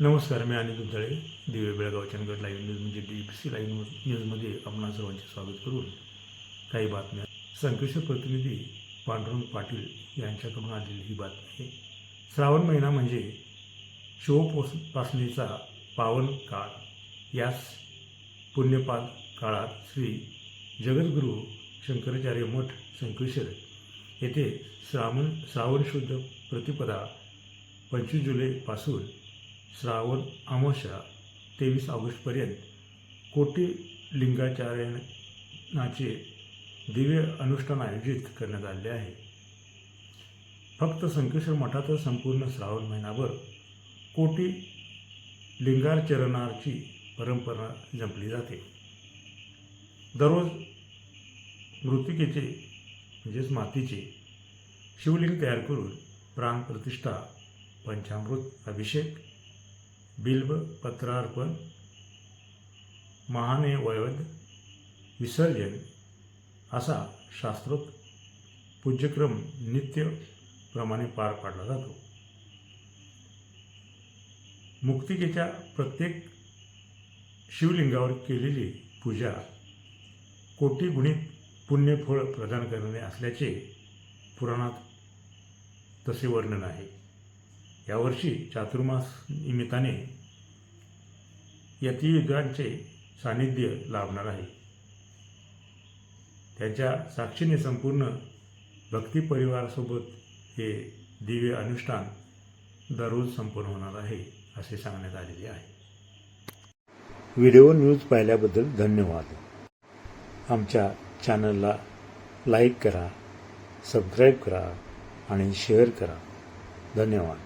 नमस्कार मी अनिल दुधाळे दिवे Belgaum Chandgad live news म्हणजे डी पी सी लाईव्ह न्यूजमध्ये आपणा सर्वांचे स्वागत करून काही बातम्या. संकेश्वर प्रतिनिधी पांडुरंग पाटील यांच्याकडून आलेली ही बातमी आहे. श्रावण महिना म्हणजे शिवपोसपासणीचा पावन काळ. याच पुण्यपाल काळात श्री जगद्गुरू शंकराचार्य मठ संकेश्वर येथे श्रावण श्रावण शुद्ध प्रतिपदा पंचवीस जुलैपासून श्रावण अमावस्या तेवीस ऑगस्टपर्यंत कोटी लिंगाचार्यनाचे दिव्य अनुष्ठान आयोजित करण्यात आले आहे. फक्त संकेश्वर मठातच संपूर्ण श्रावण महिनाभर कोटी लिंगाचरणाची परंपरा जपली जाते. दररोज मृतिकेचे म्हणजेच मातीचे शिवलिंग तयार करून प्राणप्रतिष्ठा पंचामृत अभिषेक बिल्ब पत्रार्पण महाने वैवध विसर्जन असा शास्त्रोक्त पूज्यक्रम नित्यप्रमाणे पार पाडला जातो. मुक्तिकेच्या प्रत्येक शिवलिंगावर केलेली पूजा कोटी गुणित पुण्यफळ प्रदान करणे असल्याचे पुराणात तसे वर्णन आहे. यावर्षी चातुर्मास निमित्ताने यतियुगांचे सानिध्य लाभणार आहे. त्याच्या साक्षीने संपूर्ण भक्ती परिवारासोबत हे दिव्य अनुष्ठान दररोज संपन्न होणार आहे असे सांगण्यात आलेले आहे. व्हिडिओ न्यूज पाहिल्याबद्दल धन्यवाद. आमच्या चॅनलला लाईक करा सबस्क्राईब करा आणि शेअर करा. धन्यवाद.